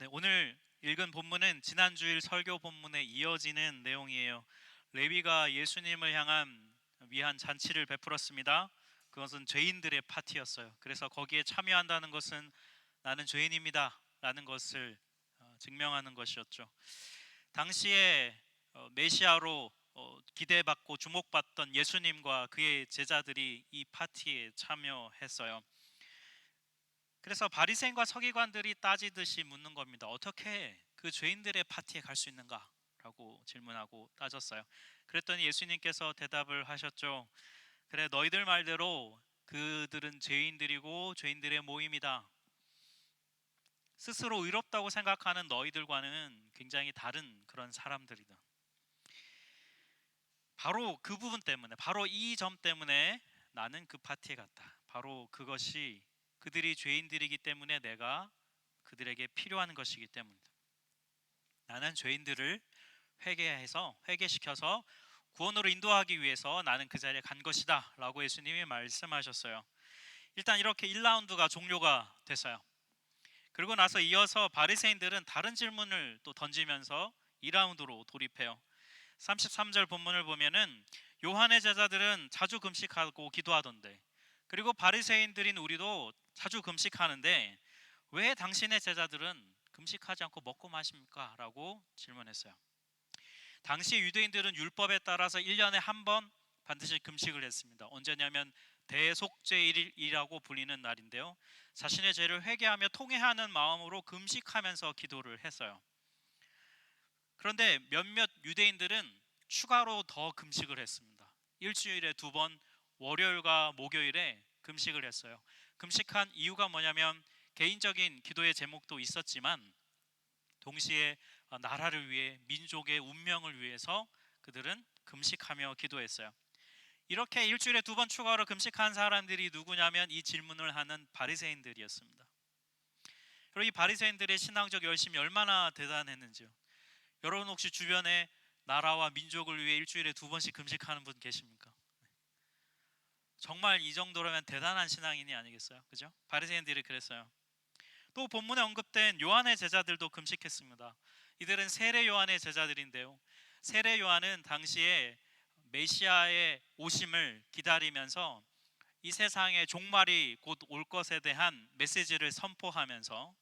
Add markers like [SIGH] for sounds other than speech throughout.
네, 오늘 읽은 본문은 지난 주일 설교 본문에 이어지는 내용이에요. 레위가 예수님을 향한 위한 잔치를 베풀었습니다. 그것은 죄인들의 파티였어요. 그래서 거기에 참여한다는 것은 나는 죄인입니다라는 것을 어, 증명하는 것이었죠. 당시에 어, 메시아로 어, 기대받고 주목받던 예수님과 그의 제자들이 이 파티에 참여했어요. 그래서 바리새인과 서기관들이 따지듯이 묻는 겁니다. 어떻게 그 죄인들의 파티에 갈 수 있는가라고 질문하고 따졌어요. 그랬더니 예수님께서 대답을 하셨죠. 그래 너희들 말대로 그들은 죄인들이고 죄인들의 모임이다. 스스로 의롭다고 생각하는 너희들과는 굉장히 다른 그런 사람들이다. 바로 그 부분 때문에, 바로 이 점 때문에 나는 그 파티에 갔다. 바로 그것이 그들이 죄인들이기 때문에 내가 그들에게 필요한 것이기 때문이다. 나는 죄인들을 회개해서 회개시켜서 구원으로 인도하기 위해서 나는 그 자리에 간 것이다 라고 예수님이 말씀하셨어요. 일단 이렇게 1라운드가 종료가 됐어요. 그리고 나서 이어서 바리새인들은 다른 질문을 또 던지면서 2라운드로 돌입해요. 33절 본문을 보면은 요한의 제자들은 자주 금식하고 기도하던데 그리고 바리새인들인 우리도 자주 금식하는데 왜 당신의 제자들은 금식하지 않고 먹고 마십니까? 라고 질문했어요. 당시 유대인들은 율법에 따라서 1년에 한 번 반드시 금식을 했습니다. 언제냐면 대속죄일이라고 불리는 날인데요. 자신의 죄를 회개하며 통회하는 마음으로 금식하면서 기도를 했어요. 그런데 몇몇 유대인들은 추가로 더 금식을 했습니다. 일주일에 두 번 월요일과 목요일에 금식을 했어요. 금식한 이유가 뭐냐면 개인적인 기도의 제목도 있었지만 동시에 나라를 위해 민족의 운명을 위해서 그들은 금식하며 기도했어요. 이렇게 일주일에 두 번 추가로 금식한 사람들이 누구냐면 이 질문을 하는 바리새인들이었습니다. 그리고 이 바리새인들의 신앙적 열심이 얼마나 대단했는지요. 여러분 혹시 주변에 나라와 민족을 위해 일주일에 두 번씩 금식하는 분 계십니까? 정말 이 정도라면 대단한 신앙인이 아니겠어요? 그죠? 바리새인들이 그랬어요. 또 본문에 언급된 요한의 제자들도 금식했습니다. 이들은 세례 요한의 제자들인데요. 세례 요한은 당시에 메시아의 오심을 기다리면서 이 세상에 종말이 곧 올 것에 대한 메시지를 선포하면서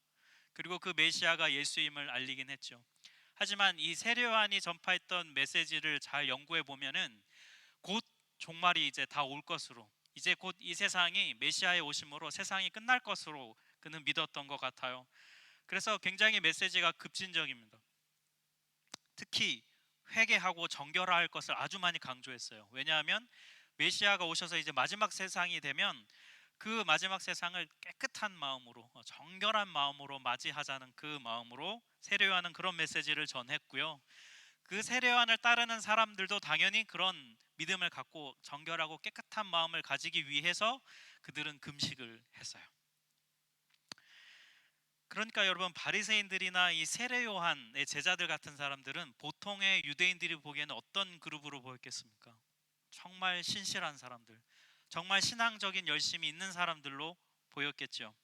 그리고 그 메시아가 예수임을 알리긴 했죠. 하지만 이 세례 요한이 전파했던 메시지를 잘 연구해 보면은 곧 종말이 이제 다 올 것으로 이제 곧 이 세상이 메시아의 오심으로 세상이 끝날 것으로 그는 믿었던 것 같아요. 그래서 굉장히 메시지가 급진적입니다. 특히 회개하고 정결할 것을 아주 많이 강조했어요. 왜냐하면 메시아가 오셔서 이제 마지막 세상이 되면 그 마지막 세상을 깨끗한 마음으로 어, 정결한 마음으로 맞이하자는 그 마음으로 세례요한은 그런 메시지를 전했고요. 그 세례요한을 따르는 사람들도 당연히 그런 믿음을 갖고 정결하고 깨끗한 마음을 가지기 위해서 그들은 금식을 했어요. 그러니까 여러분 바리새인들이나 이 세례 요한의 제자들 같은 사람들은 보통의 유대인들이 보기에는 어떤 그룹으로 보였겠습니까? 정말 신실한 사람들, 정말 신앙적인 열심이 있는 사람들로 보였겠죠.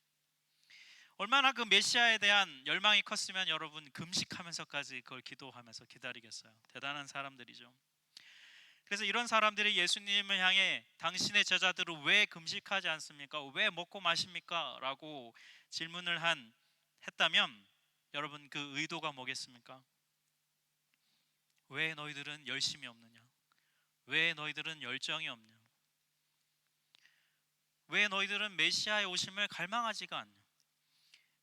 얼마나 그 메시아에 대한 열망이 컸으면 여러분 금식하면서까지 그걸 기도하면서 기다리겠어요. 대단한 사람들이죠. 그래서 이런 사람들이 예수님을 향해 당신의 제자들은 왜 금식하지 않습니까? 왜 먹고 마십니까? 라고 질문을 한 했다면 여러분 그 의도가 뭐겠습니까? 왜 너희들은 열심이 없느냐? 왜 너희들은 열정이 없냐? 왜 너희들은 메시아의 오심을 갈망하지가 않냐?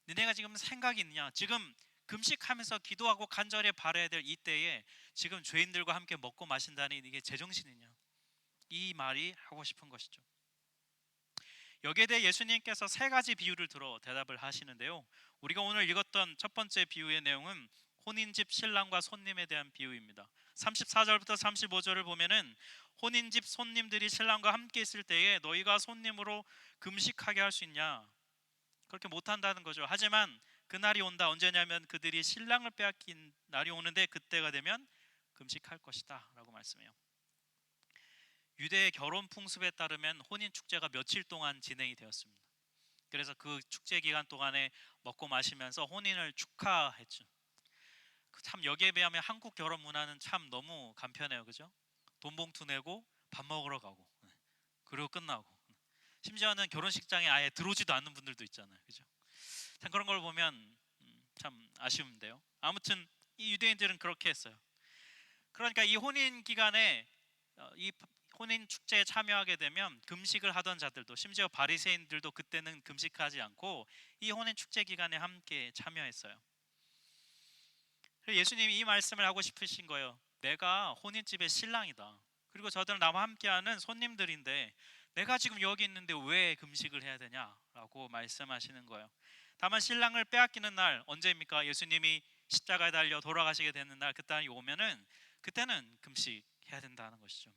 너네가 지금 생각이 있냐? 지금 금식하면서 기도하고 간절히 바라야 될 이때에 지금 죄인들과 함께 먹고 마신다니 이게 제정신이냐? 이 말이 하고 싶은 것이죠. 여기에 대해 예수님께서 세 가지 비유를 들어 대답을 하시는데요. 우리가 오늘 읽었던 첫 번째 비유의 내용은 혼인집 신랑과 손님에 대한 비유입니다. 34절부터 35절을 보면은 혼인집 손님들이 신랑과 함께 있을 때에 너희가 손님으로 금식하게 할 수 있냐? 그렇게 못 한다는 거죠. 하지만 그날이 온다. 언제냐면 그들이 신랑을 빼앗긴 날이 오는데 그때가 되면 금식할 것이다라고 말씀해요. 유대의 결혼 풍습에 따르면 혼인 축제가 며칠 동안 진행이 되었습니다. 그래서 그 축제 기간 동안에 먹고 마시면서 혼인을 축하했죠. 그참 여기에 비하면 한국 결혼 문화는 참 너무 간편해요, 그죠? 돈 봉투 내고 밥 먹으러 가고 네. 그리고 끝나고 심지어는 결혼식장에 아예 들어오지도 않는 분들도 있잖아요, 그죠? 참 그런 걸 보면 음, 참 아쉬운데요. 아무튼 이 유대인들은 그렇게 했어요. 그러니까 이 혼인 기간에 어, 이 혼인 축제에 참여하게 되면 금식을 하던 자들도 심지어 바리새인들도 그때는 금식하지 않고 이 혼인 축제 기간에 함께 참여했어요. 그래서 예수님이 이 말씀을 하고 싶으신 거예요. 내가 혼인집의 신랑이다. 그리고 저들 나와 함께하는 손님들인데 내가 지금 여기 있는데 왜 금식을 해야 되냐라고 말씀하시는 거예요. 다만 신랑을 빼앗기는 날 언제입니까? 예수님이 십자가에 달려 돌아가시게 되는 날 그날이 오면은 그때는 금식해야 된다는 것이죠.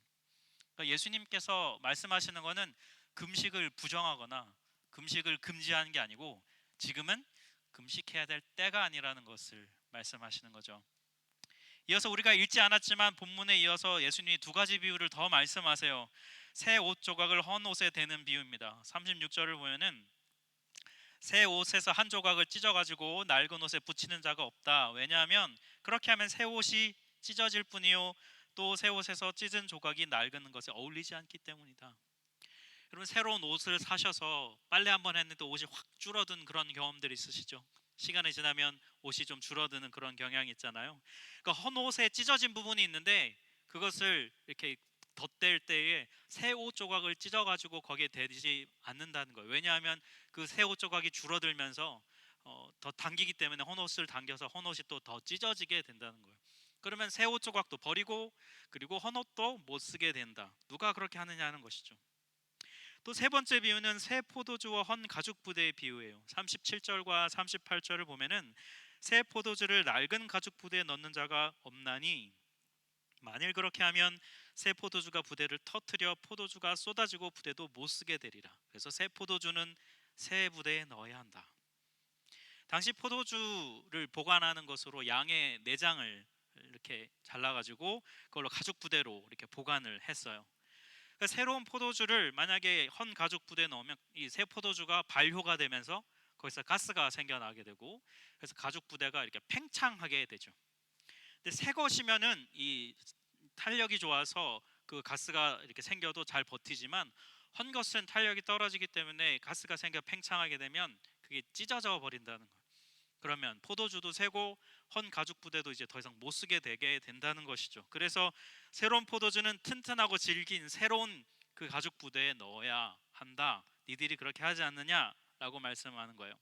그러니까 예수님께서 말씀하시는 거는 금식을 부정하거나 금식을 금지하는 게 아니고 지금은 금식해야 될 때가 아니라는 것을 말씀하시는 거죠. 이어서 우리가 읽지 않았지만 본문에 이어서 예수님이 두 가지 비유를 더 말씀하세요. 새 옷 조각을 헌 옷에 대는 비유입니다. 36절을 보면은 새 옷에서 한 조각을 찢어 가지고 낡은 옷에 붙이는 자가 없다. 왜냐하면 그렇게 하면 새 옷이 찢어질 뿐이요 또 새 옷에서 찢은 조각이 낡은 것에 어울리지 않기 때문이다. 여러분 새로운 옷을 사셔서 빨래 한 번 했는데 옷이 확 줄어든 그런 경험들 있으시죠? 시간이 지나면 옷이 좀 줄어드는 그런 경향이 있잖아요. 그러니까 헌 옷에 찢어진 부분이 있는데 그것을 이렇게 덧댈 때에 새옷 조각을 찢어 가지고 거기에 대지 않는다는 거예요. 왜냐하면 그 새옷 조각이 줄어들면서 어, 더 당기기 때문에 헌 옷을 당겨서 헌 옷이 또 더 찢어지게 된다는 거예요. 그러면 새옷 조각도 버리고 그리고 헌 옷도 못 쓰게 된다. 누가 그렇게 하느냐는 것이죠. 또 세 번째 비유는 새 포도주와 헌 가죽 부대의 비유예요. 37절과 38절을 보면은 새 포도주를 낡은 가죽 부대에 넣는 자가 없나니 만일 그렇게 하면 새 포도주가 부대를 터트려 포도주가 쏟아지고 부대도 못 쓰게 되리라. 그래서 새 포도주는 새 부대에 넣어야 한다. 당시 포도주를 보관하는 것으로 양의 내장을 이렇게 잘라가지고 그걸로 가죽 부대로 이렇게 보관을 했어요. 그러니까 새로운 포도주를 만약에 헌 가죽 부대에 넣으면 이 새 포도주가 발효가 되면서 거기서 가스가 생겨나게 되고 그래서 가죽 부대가 이렇게 팽창하게 되죠. 근데 새 것이면은 이 탄력이 좋아서 그 가스가 이렇게 생겨도 잘 버티지만 헌 것은 탄력이 떨어지기 때문에 가스가 생겨 팽창하게 되면 그게 찢어져 버린다는 거예요. 그러면 포도주도 새고 헌 가죽 부대도 이제 더 이상 못 쓰게 되게 된다는 것이죠. 그래서 새로운 포도주는 튼튼하고 질긴 새로운 그 가죽 부대에 넣어야 한다. 니들이 그렇게 하지 않느냐라고 말씀하는 거예요.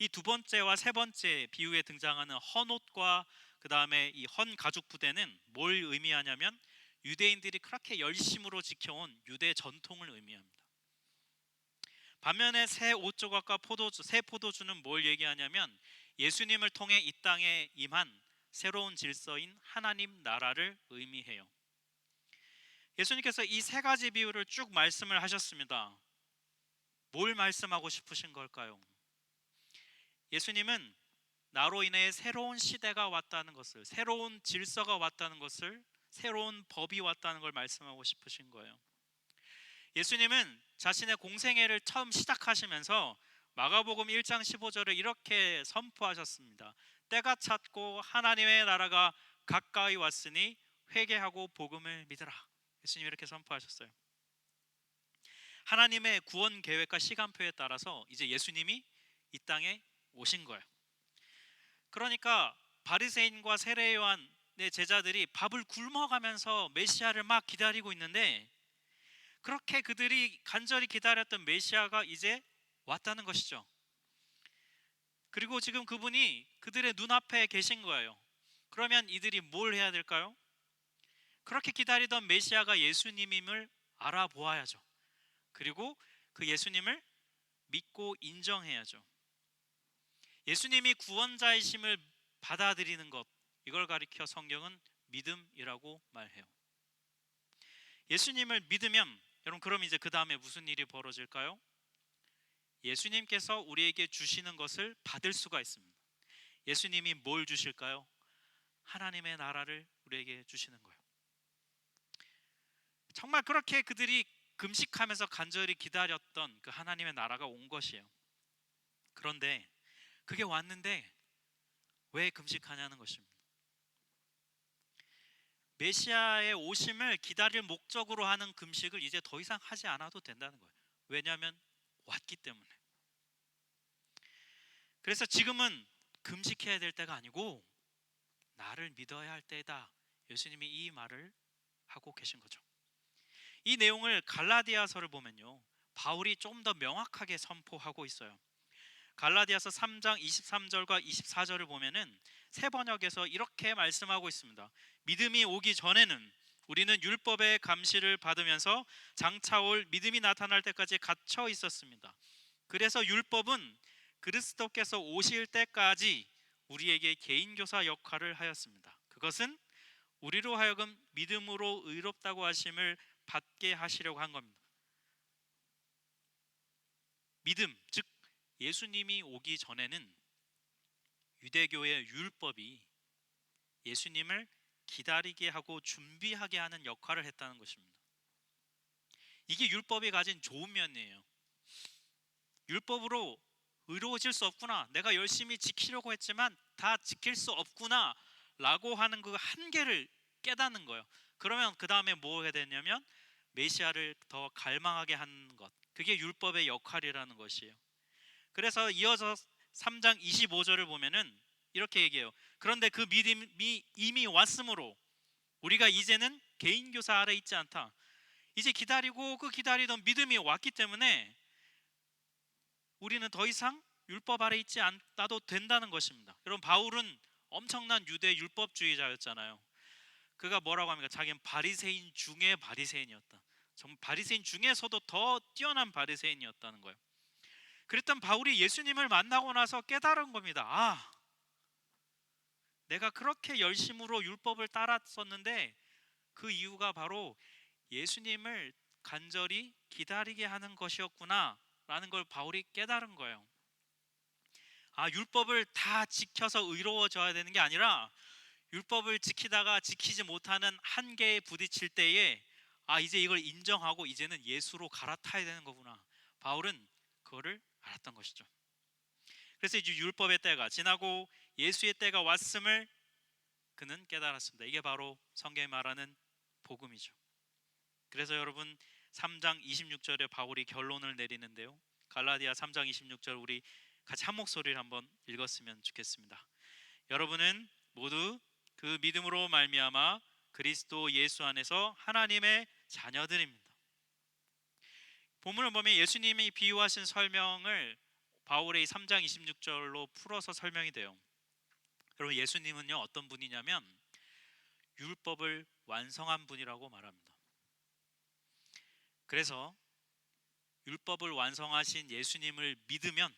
이 두 번째와 세 번째 비유에 등장하는 헌옷과 그 다음에 이 헌 가죽 부대는 뭘 의미하냐면 유대인들이 그렇게 열심으로 지켜온 유대 전통을 의미합니다. 반면에 새 옷 조각과 포도주, 새 포도주는 뭘 얘기하냐면 예수님을 통해 이 땅에 임한 새로운 질서인 하나님 나라를 의미해요. 예수님께서 이 세 가지 비유를 쭉 말씀을 하셨습니다. 뭘 말씀하고 싶으신 걸까요? 예수님은 나로 인해 새로운 시대가 왔다는 것을, 새로운 질서가 왔다는 것을, 새로운 법이 왔다는 걸 말씀하고 싶으신 거예요. 예수님은 자신의 공생애를 처음 시작하시면서 마가복음 1장 15절을 이렇게 선포하셨습니다. 때가 찼고 하나님의 나라가 가까이 왔으니 회개하고 복음을 믿으라. 예수님이 이렇게 선포하셨어요. 하나님의 구원 계획과 시간표에 따라서 이제 예수님이 이 땅에 오신 거예요. 그러니까 바리새인과 세례 요한의 제자들이 밥을 굶어가면서 메시아를 막 기다리고 있는데 그렇게 그들이 간절히 기다렸던 메시아가 이제 왔다는 것이죠. 그리고 지금 그분이 그들의 눈앞에 계신 거예요. 그러면 이들이 뭘 해야 될까요? 그렇게 기다리던 메시아가 예수님임을 알아보아야죠. 그리고 그 예수님을 믿고 인정해야죠. 예수님이 구원자이심을 받아들이는 것 이걸 가리켜 성경은 믿음이라고 말해요. 예수님을 믿으면 여러분 그럼 이제 그 다음에 무슨 일이 벌어질까요? 예수님께서 우리에게 주시는 것을 받을 수가 있습니다. 예수님이 뭘 주실까요? 하나님의 나라를 우리에게 주시는 거예요. 정말 그렇게 그들이 금식하면서 간절히 기다렸던 그 하나님의 나라가 온 것이에요. 그런데 그게 왔는데 왜 금식하냐는 것입니다. 메시아의 오심을 기다릴 목적으로 하는 금식을 이제 더 이상 하지 않아도 된다는 거예요. 왜냐하면 왔기 때문에. 그래서 지금은 금식해야 될 때가 아니고 나를 믿어야 할 때다. 예수님이 이 말을 하고 계신 거죠. 이 내용을 갈라디아서를 보면요. 바울이 좀 더 명확하게 선포하고 있어요. 갈라디아서 3장 23절과 24절을 보면은 새 번역에서 이렇게 말씀하고 있습니다. 믿음이 오기 전에는 우리는 율법의 감시를 받으면서 장차 올 믿음이 나타날 때까지 갇혀 있었습니다. 그래서 율법은 그리스도께서 오실 때까지 우리에게 개인 교사 역할을 하였습니다. 그것은 우리로 하여금 믿음으로 의롭다고 하심을 받게 하시려고 한 겁니다. 믿음, 즉 예수님이 오기 전에는 유대교의 율법이 예수님을 기다리게 하고 준비하게 하는 역할을 했다는 것입니다. 이게 율법이 가진 좋은 면이에요. 율법으로 의로워질 수 없구나. 내가 열심히 지키려고 했지만 다 지킬 수 없구나. 라고 하는 그 한계를 깨닫는 거예요. 그러면 그 다음에 뭐 해야 되냐면 메시아를 더 갈망하게 하는 것. 그게 율법의 역할이라는 것이에요. 그래서 이어서 3장 25절을 보면은 이렇게 얘기해요. 그런데 그 믿음이 이미 왔으므로 우리가 이제는 개인 교사 아래 있지 않다. 이제 기다리고 그 기다리던 믿음이 왔기 때문에 우리는 더 이상 율법 아래 있지 않아도 된다는 것입니다. 여러분 바울은 엄청난 유대 율법주의자였잖아요. 그가 뭐라고 합니까? 자기는 바리새인 중에 바리새인이었다. 정말 바리새인 중에서도 더 뛰어난 바리새인이었다는 거예요. 그랬던 바울이 예수님을 만나고 나서 깨달은 겁니다. 아, 내가 그렇게 열심으로 율법을 따랐었는데 그 이유가 바로 예수님을 간절히 기다리게 하는 것이었구나 라는 걸 바울이 깨달은 거예요. 아, 율법을 다 지켜서 의로워져야 되는 게 아니라 율법을 지키다가 지키지 못하는 한계에 부딪힐 때에 아, 이제 이걸 인정하고 이제는 예수로 갈아타야 되는 거구나. 바울은 그거를 알았던 것이죠. 그래서 이제 율법의 때가 지나고 예수의 때가 왔음을 그는 깨달았습니다. 이게 바로 성경이 말하는 복음이죠. 그래서 여러분 3장 26절에 바울이 결론을 내리는데요. 갈라디아 3장 26절 우리 같이 한 목소리를 한번 읽었으면 좋겠습니다. 여러분은 모두 그 믿음으로 말미암아 그리스도 예수 안에서 하나님의 자녀들입니다. 본문을 보면 예수님이 비유하신 설명을 바울의 3장 26절로 풀어서 설명이 돼요. 여러분 예수님은요 어떤 분이냐면 율법을 완성한 분이라고 말합니다. 그래서 율법을 완성하신 예수님을 믿으면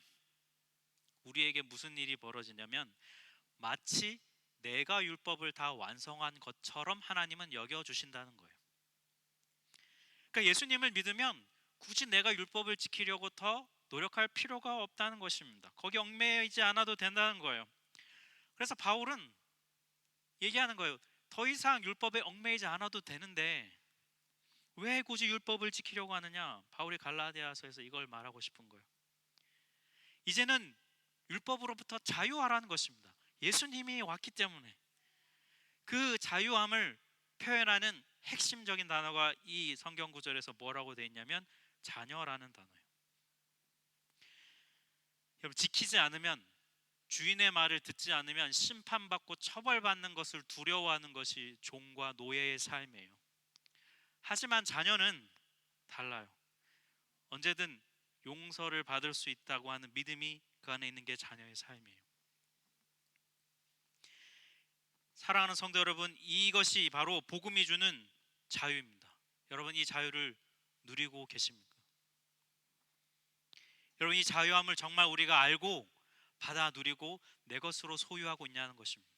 우리에게 무슨 일이 벌어지냐면 마치 내가 율법을 다 완성한 것처럼 하나님은 여겨 주신다는 거예요. 그러니까 예수님을 믿으면 굳이 내가 율법을 지키려고 더 노력할 필요가 없다는 것입니다. 거기 얽매이지 않아도 된다는 거예요. 그래서 바울은 얘기하는 거예요. 더 이상 율법에 얽매이지 않아도 되는데 왜 굳이 율법을 지키려고 하느냐? 바울이 갈라디아서에서 이걸 말하고 싶은 거예요. 이제는 율법으로부터 자유하라는 것입니다. 예수님이 왔기 때문에 그 자유함을 표현하는 핵심적인 단어가 이 성경 구절에서 뭐라고 되어 있냐면 자녀라는 단어예요. 여러분 지키지 않으면 주인의 말을 듣지 않으면 심판받고 처벌받는 것을 두려워하는 것이 종과 노예의 삶이에요. 하지만 자녀는 달라요. 언제든 용서를 받을 수 있다고 하는 믿음이 그 안에 있는 게 자녀의 삶이에요. 사랑하는 성도 여러분, 이것이 바로 복음이 주는 자유입니다. 여러분 이 자유를 누리고 계십니까? 여러분 이 자유함을 정말 우리가 알고 받아 누리고 내 것으로 소유하고 있냐는 것입니다.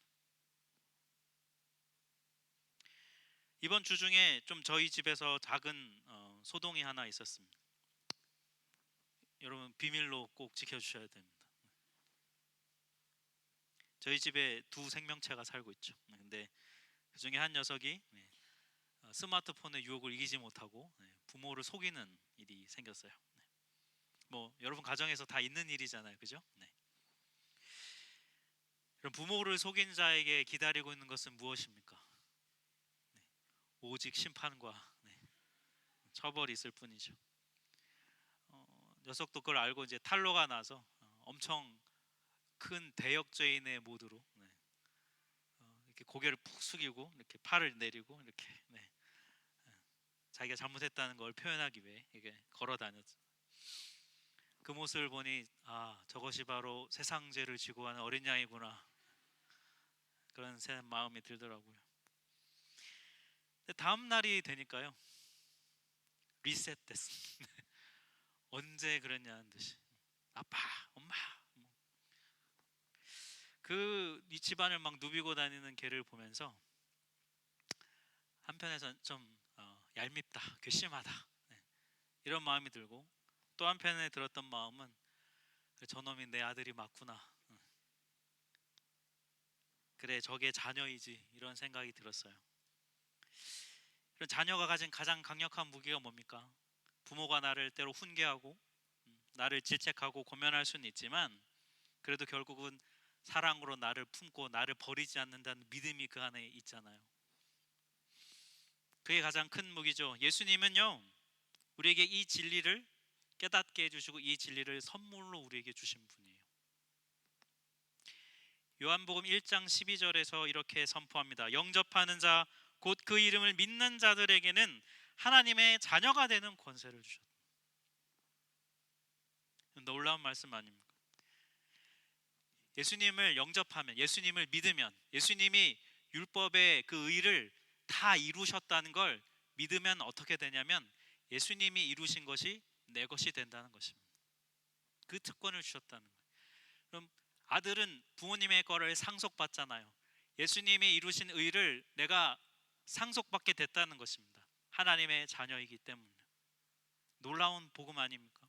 이번 주 중에 좀 저희 집에서 작은 어, 소동이 하나 있었습니다. 여러분 비밀로 꼭 지켜주셔야 됩니다. 저희 집에 두 생명체가 살고 있죠. 근데 그 중에 한 녀석이 네, 어, 스마트폰의 유혹을 이기지 못하고 네, 부모를 속이는 일이 생겼어요. 네. 뭐 여러분 가정에서 다 있는 일이잖아요, 그죠? 네. 그럼 부모를 속인 자에게 기다리고 있는 것은 무엇입니까? 네. 오직 심판과 네, 처벌이 있을 뿐이죠. 어, 녀석도 그걸 알고 이제 탈로가 나서 어, 엄청 큰 대역죄인의 모드로 네. 어, 이렇게 고개를 푹 숙이고 이렇게 팔을 내리고 이렇게 네. 어, 자기가 잘못했다는 걸 표현하기 위해 이게 걸어 다녔죠. 그 모습을 보니 아 저것이 바로 세상 죄를 지고 하는 어린 양이구나 그런 새 마음이 들더라고요. 다음 날이 되니까요 리셋됐습니다. [LAUGHS] 언제 그랬냐는 듯이 아빠, 엄마 그 이 집안을 막 누비고 다니는 걔를 보면서 한편에선 좀 어, 얄밉다, 괘씸하다 네. 이런 마음이 들고 또 한편에 들었던 마음은 저놈이 내 아들이 맞구나. 응. 그래 저게 자녀이지 이런 생각이 들었어요. 이런 자녀가 가진 가장 강력한 무기가 뭡니까? 부모가 나를 때로 훈계하고 음, 나를 질책하고 고면할 수는 있지만 그래도 결국은 사랑으로 나를 품고 나를 버리지 않는다는 믿음이 그 안에 있잖아요. 그게 가장 큰 무기죠. 예수님은요, 우리에게 이 진리를 깨닫게 해주시고 이 진리를 선물로 우리에게 주신 분이에요. 요한복음 1장 12절에서 이렇게 선포합니다. 영접하는 자, 곧 그 이름을 믿는 자들에게는 하나님의 자녀가 되는 권세를 주셨다. 놀라운 말씀 아닙니까? 예수님을 영접하면 예수님을 믿으면 예수님이 율법의 그 의를 다 이루셨다는 걸 믿으면 어떻게 되냐면 예수님이 이루신 것이 내 것이 된다는 것입니다. 그 특권을 주셨다는 거예요. 그럼 아들은 부모님의 거를 상속받잖아요. 예수님이 이루신 의를 내가 상속받게 됐다는 것입니다. 하나님의 자녀이기 때문에 놀라운 복음 아닙니까?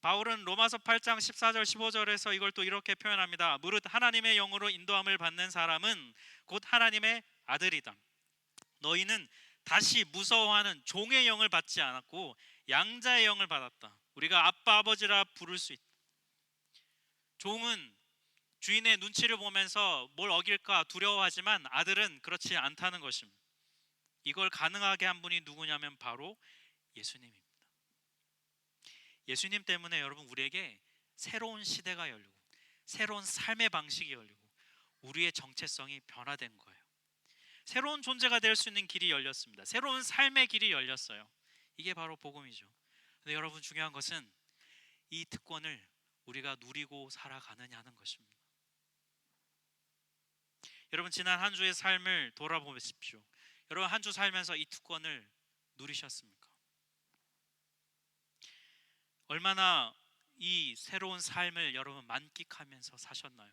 바울은 로마서 8장 14절 15절에서 이걸 또 이렇게 표현합니다. 무릇 하나님의 영으로 인도함을 받는 사람은 곧 하나님의 아들이다. 너희는 다시 무서워하는 종의 영을 받지 않았고 양자의 영을 받았다. 우리가 아빠 아버지라 부를 수 있다. 종은 주인의 눈치를 보면서 뭘 어길까 두려워하지만 아들은 그렇지 않다는 것입니다. 이걸 가능하게 한 분이 누구냐면 바로 예수님입니다. 예수님 때문에 여러분 우리에게 새로운 시대가 열리고 새로운 삶의 방식이 열리고 우리의 정체성이 변화된 거예요. 새로운 존재가 될 수 있는 길이 열렸습니다. 새로운 삶의 길이 열렸어요. 이게 바로 복음이죠. 근데 여러분 중요한 것은 이 특권을 우리가 누리고 살아가느냐 하는 것입니다. 여러분 지난 한 주의 삶을 돌아보십시오. 여러분 한 주 살면서 이 특권을 누리셨습니까? 얼마나 이 새로운 삶을 여러분 만끽하면서 사셨나요?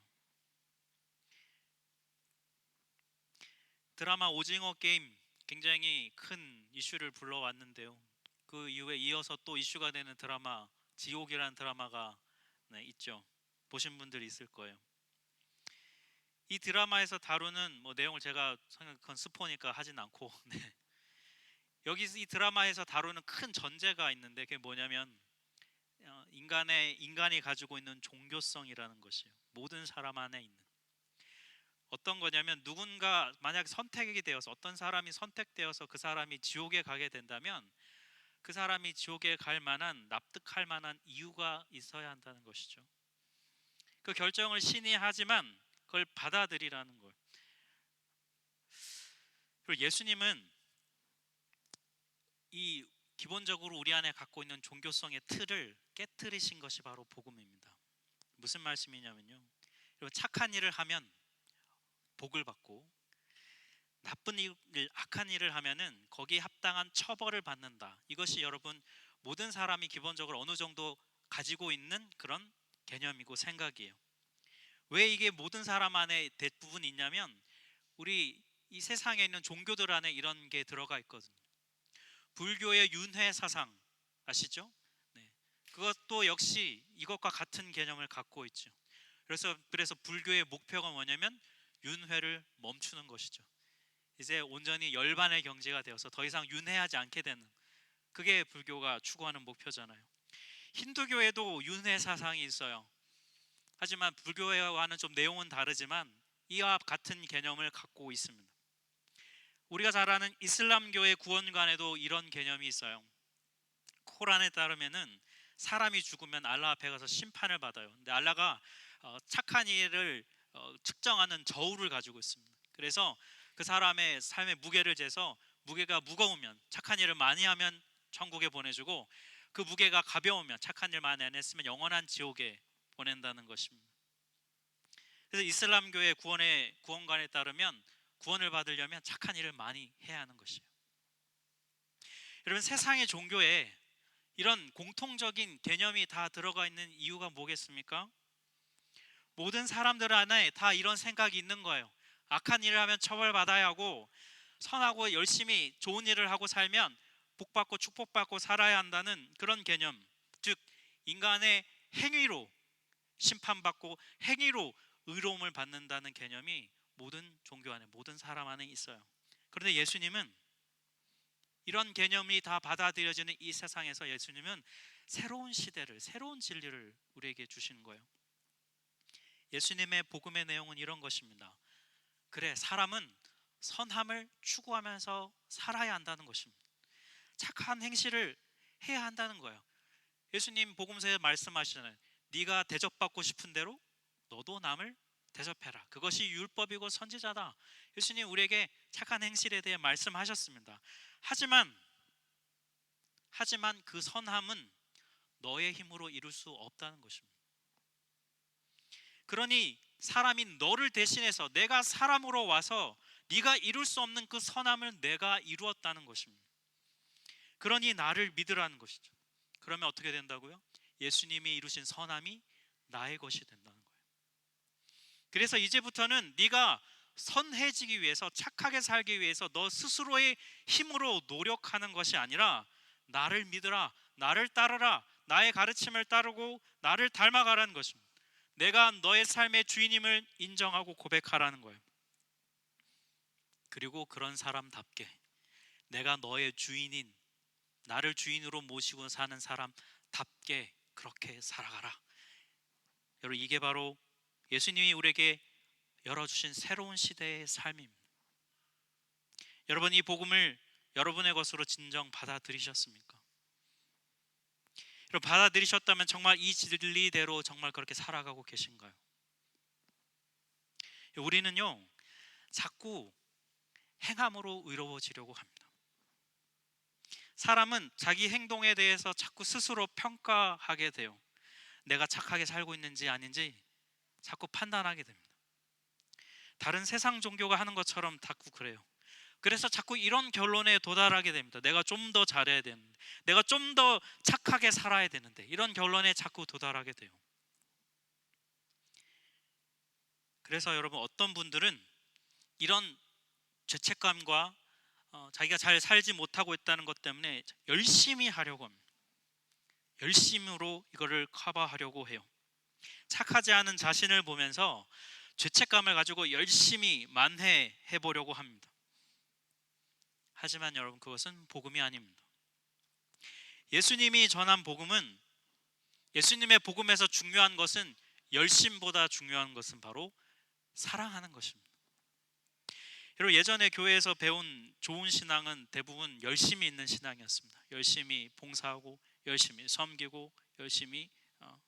드라마 오징어 게임 굉장히 큰 이슈를 불러왔는데요. 그 이후에 이어서 또 이슈가 되는 드라마 지옥이라는 드라마가 네, 있죠. 보신 분들이 있을 거예요. 이 드라마에서 다루는 뭐 내용을 제가 그건 스포니까 하진 않고 [LAUGHS] 네. 여기 이 드라마에서 다루는 큰 전제가 있는데 그게 뭐냐면 어, 인간의 인간이 가지고 있는 종교성이라는 것이요 모든 사람 안에 있는 어떤 거냐면 누군가 만약 선택이 되어서 어떤 사람이 선택되어서 그 사람이 지옥에 가게 된다면 그 사람이 지옥에 갈 만한 납득할 만한 이유가 있어야 한다는 것이죠. 그 결정을 신이 하지만 그걸 받아들이라는 걸. 그리고 예수님은 이 기본적으로 우리 안에 갖고 있는 종교성의 틀을 깨뜨리신 것이 바로 복음입니다. 무슨 말씀이냐면요. 착한 일을 하면 복을 받고 나쁜 일, 악한 일을 하면은 거기에 합당한 처벌을 받는다. 이것이 여러분 모든 사람이 기본적으로 어느 정도 가지고 있는 그런 개념이고 생각이에요. 왜 이게 모든 사람 안에 대부분 있냐면 우리 이 세상에 있는 종교들 안에 이런 게 들어가 있거든요. 불교의 윤회 사상 아시죠? 네. 그것도 역시 이것과 같은 개념을 갖고 있죠. 그래서 그래서 불교의 목표가 뭐냐면 윤회를 멈추는 것이죠. 이제 온전히 열반의 경제가 되어서 더 이상 윤회하지 않게 되는 그게 불교가 추구하는 목표잖아요. 힌두교에도 윤회 사상이 있어요. 하지만 불교와는 좀 내용은 다르지만 이와 같은 개념을 갖고 있습니다. 우리가 잘 아는 이슬람교의 구원관에도 이런 개념이 있어요. 코란에 따르면은 사람이 죽으면 알라 앞에 가서 심판을 받아요. 근데 알라가 어, 착한 일을 어, 측정하는 저울을 가지고 있습니다. 그래서 그 사람의 삶의 무게를 재서 무게가 무거우면 착한 일을 많이 하면 천국에 보내주고 그 무게가 가벼우면 착한 일 많이 안 했으면 영원한 지옥에 보낸다는 것입니다. 그래서 이슬람교의 구원의 구원관에 따르면 구원을 받으려면 착한 일을 많이 해야 하는 것이에요. 여러분 세상의 종교에 이런 공통적인 개념이 다 들어가 있는 이유가 뭐겠습니까? 모든 사람들 안에 다 이런 생각이 있는 거예요. 악한 일을 하면 처벌받아야 하고 선하고 열심히 좋은 일을 하고 살면 복받고 축복받고 살아야 한다는 그런 개념. 즉 인간의 행위로 심판받고 행위로 의로움을 받는다는 개념이 모든 종교 안에 모든 사람 안에 있어요. 그런데 예수님은 이런 개념이 다 받아들여지는 이 세상에서 예수님은 새로운 시대를 새로운 진리를 우리에게 주시는 거예요. 예수님의 복음의 내용은 이런 것입니다. 그래 사람은 선함을 추구하면서 살아야 한다는 것입니다. 착한 행실을 해야 한다는 거예요. 예수님 복음서에 말씀하시잖아요. 네가 대접받고 싶은 대로 너도 남을 대접해라. 그것이 율법이고 선지자다. 예수님 우리에게 착한 행실에 대해 말씀하셨습니다. 하지만 하지만 그 선함은 너의 힘으로 이룰 수 없다는 것입니다. 그러니 사람이 너를 대신해서 내가 사람으로 와서 네가 이룰 수 없는 그 선함을 내가 이루었다는 것입니다. 그러니 나를 믿으라는 것이죠. 그러면 어떻게 된다고요? 예수님이 이루신 선함이 나의 것이 된다는 거예요. 그래서 이제부터는 네가 선해지기 위해서 착하게 살기 위해서 너 스스로의 힘으로 노력하는 것이 아니라 나를 믿으라, 나를 따르라, 나의 가르침을 따르고 나를 닮아가라는 것입니다. 내가 너의 삶의 주인임을 인정하고 고백하라는 거예요. 그리고 그런 사람답게 내가 너의 주인인 나를 주인으로 모시고 사는 사람답게 그렇게 살아가라. 여러분 이게 바로 예수님이 우리에게 열어주신 새로운 시대의 삶입니다. 여러분 이 복음을 여러분의 것으로 진정 받아들이셨습니까? 여러분 받아들이셨다면 정말 이 진리대로 정말 그렇게 살아가고 계신가요? 우리는요 자꾸 행함으로 의로워지려고 합니다. 사람은 자기 행동에 대해서 자꾸 스스로 평가하게 돼요. 내가 착하게 살고 있는지 아닌지 자꾸 판단하게 됩니다. 다른 세상 종교가 하는 것처럼 자꾸 그래요. 그래서 자꾸 이런 결론에 도달하게 됩니다. 내가 좀 더 잘해야 되는데, 내가 좀 더 착하게 살아야 되는데, 이런 결론에 자꾸 도달하게 돼요. 그래서 여러분 어떤 분들은 이런 죄책감과 어, 자기가 잘 살지 못하고 있다는 것 때문에 열심히 하려고 합니다. 열심으로 이거를 커버하려고 해요. 착하지 않은 자신을 보면서 죄책감을 가지고 열심히 만회해 보려고 합니다. 하지만 여러분 그것은 복음이 아닙니다. 예수님이 전한 복음은 예수님의 복음에서 중요한 것은 열심보다 중요한 것은 바로 사랑하는 것입니다. 여러분 예전에 교회에서 배운 좋은 신앙은 대부분 열심히 있는 신앙이었습니다. 열심히 봉사하고 열심히 섬기고 열심히 어.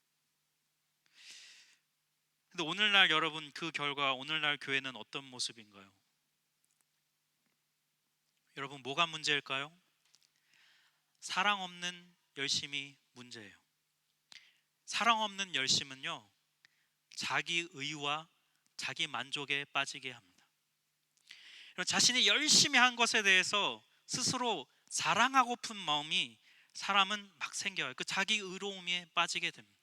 근데 오늘날 여러분 그 결과 오늘날 교회는 어떤 모습인가요? 여러분 뭐가 문제일까요? 사랑 없는 열심이 문제예요. 사랑 없는 열심은요. 자기 의와 자기 만족에 빠지게 합니다. 자신이 열심히 한 것에 대해서 스스로 자랑하고픈 마음이 사람은 막 생겨요. 그 자기 의로움에 빠지게 됩니다.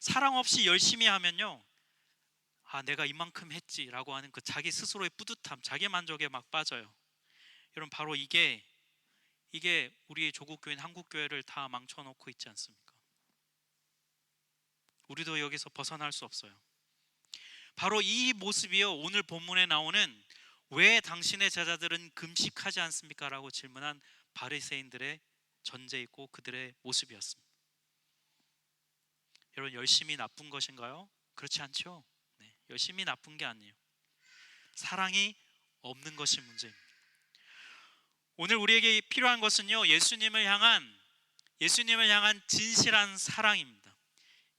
사랑 없이 열심히 하면요. 아, 내가 이만큼 했지라고 하는 그 자기 스스로의 뿌듯함, 자기 만족에 막 빠져요. 여러분 바로 이게 이게 우리의 조국 교인 한국 교회를 다 망쳐 놓고 있지 않습니까? 우리도 여기서 벗어날 수 없어요. 바로 이 모습이요. 오늘 본문에 나오는 왜 당신의 제자들은 금식하지 않습니까? 라고 질문한 바리새인들의 전제 있고 그들의 모습이었습니다. 여러분 열심히 나쁜 것인가요? 그렇지 않죠. 네, 열심히 나쁜 게 아니에요. 사랑이 없는 것이 문제입니다. 오늘 우리에게 필요한 것은요 예수님을 향한 예수님을 향한 진실한 사랑입니다.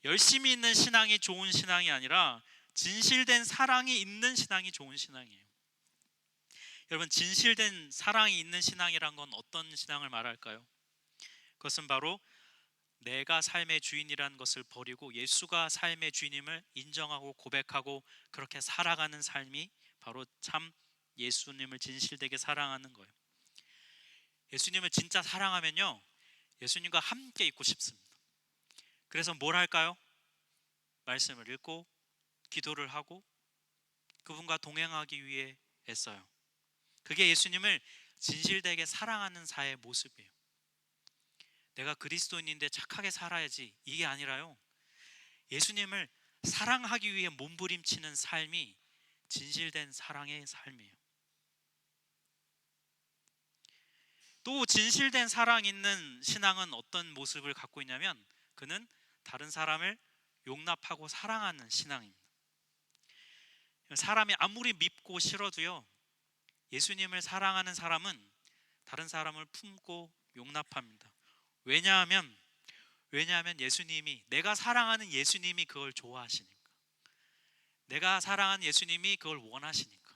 열심히 있는 신앙이 좋은 신앙이 아니라 진실된 사랑이 있는 신앙이 좋은 신앙이에요. 여러분 진실된 사랑이 있는 신앙이란 건 어떤 신앙을 말할까요? 그것은 바로 내가 삶의 주인이라는 것을 버리고 예수가 삶의 주인임을 인정하고 고백하고 그렇게 살아가는 삶이 바로 참 예수님을 진실되게 사랑하는 거예요. 예수님을 진짜 사랑하면요. 예수님과 함께 있고 싶습니다. 그래서 뭘 할까요? 말씀을 읽고 기도를 하고 그분과 동행하기 위해 애써요. 그게 예수님을 진실되게 사랑하는 사의 모습이에요. 내가 그리스도인인데 착하게 살아야지 이게 아니라요. 예수님을 사랑하기 위해 몸부림치는 삶이 진실된 사랑의 삶이에요. 또 진실된 사랑 있는 신앙은 어떤 모습을 갖고 있냐면 그는 다른 사람을 용납하고 사랑하는 신앙입니다. 사람이 아무리 밉고 싫어도요. 예수님을 사랑하는 사람은 다른 사람을 품고 용납합니다. 왜냐하면 왜냐하면 예수님이 내가 사랑하는 예수님이 그걸 좋아하시니까. 내가 사랑하는 예수님이 그걸 원하시니까.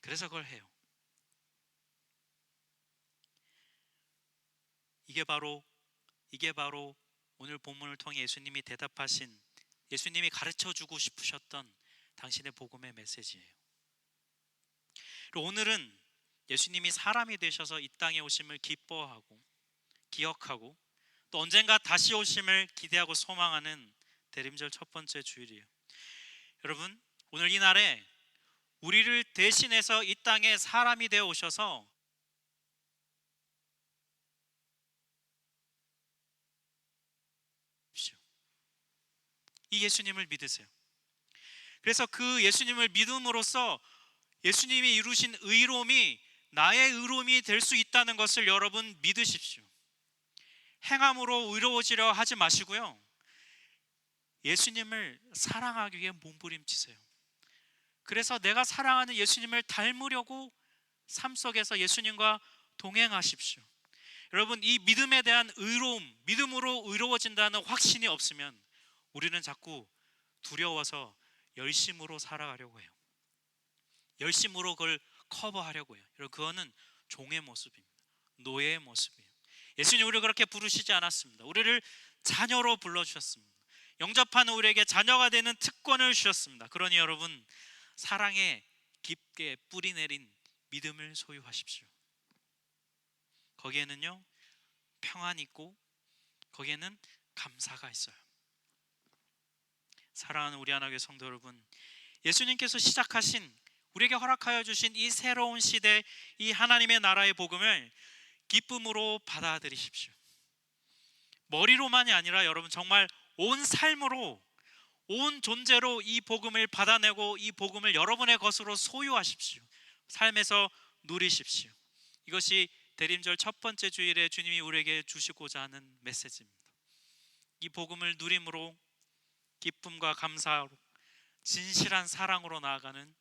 그래서 그걸 해요. 이게 바로 이게 바로 오늘 본문을 통해 예수님이 대답하신 예수님이 가르쳐 주고 싶으셨던 당신의 복음의 메시지예요. 오늘은 예수님이 사람이 되셔서 이 땅에 오심을 기뻐하고 기억하고 또 언젠가 다시 오심을 기대하고 소망하는 대림절 첫 번째 주일이에요. 여러분, 오늘 이 날에 우리를 대신해서 이 땅에 사람이 되어 오셔서 이 예수님을 믿으세요. 그래서 그 예수님을 믿음으로써 예수님이 이루신 의로움이 나의 의로움이 될 수 있다는 것을 여러분 믿으십시오. 행함으로 의로워지려 하지 마시고요. 예수님을 사랑하기 위해 몸부림치세요. 그래서 내가 사랑하는 예수님을 닮으려고 삶 속에서 예수님과 동행하십시오. 여러분 이 믿음에 대한 의로움, 믿음으로 의로워진다는 확신이 없으면 우리는 자꾸 두려워서 열심으로 살아가려고 해요. 열심으로 그걸 커버하려고 해요. 여러분 그거는 종의 모습입니다. 노예의 모습이에요. 예수님 우리를 그렇게 부르시지 않았습니다. 우리를 자녀로 불러 주셨습니다. 영접하는 우리에게 자녀가 되는 특권을 주셨습니다. 그러니 여러분 사랑에 깊게 뿌리 내린 믿음을 소유하십시오. 거기에는요 평안 있고 거기에는 감사가 있어요. 사랑하는 우리 하나교회 성도 여러분, 예수님께서 시작하신 우리에게 허락하여 주신 이 새로운 시대, 이 하나님의 나라의 복음을 기쁨으로 받아들이십시오. 머리로만이 아니라 여러분 정말 온 삶으로 온 존재로 이 복음을 받아내고 이 복음을 여러분의 것으로 소유하십시오. 삶에서 누리십시오. 이것이 대림절 첫 번째 주일에 주님이 우리에게 주시고자 하는 메시지입니다. 이 복음을 누림으로 기쁨과 감사로 진실한 사랑으로 나아가는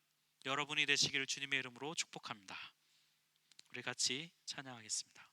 여러분이 되시기를 주님의 이름으로 축복합니다. 우리 같이 찬양하겠습니다.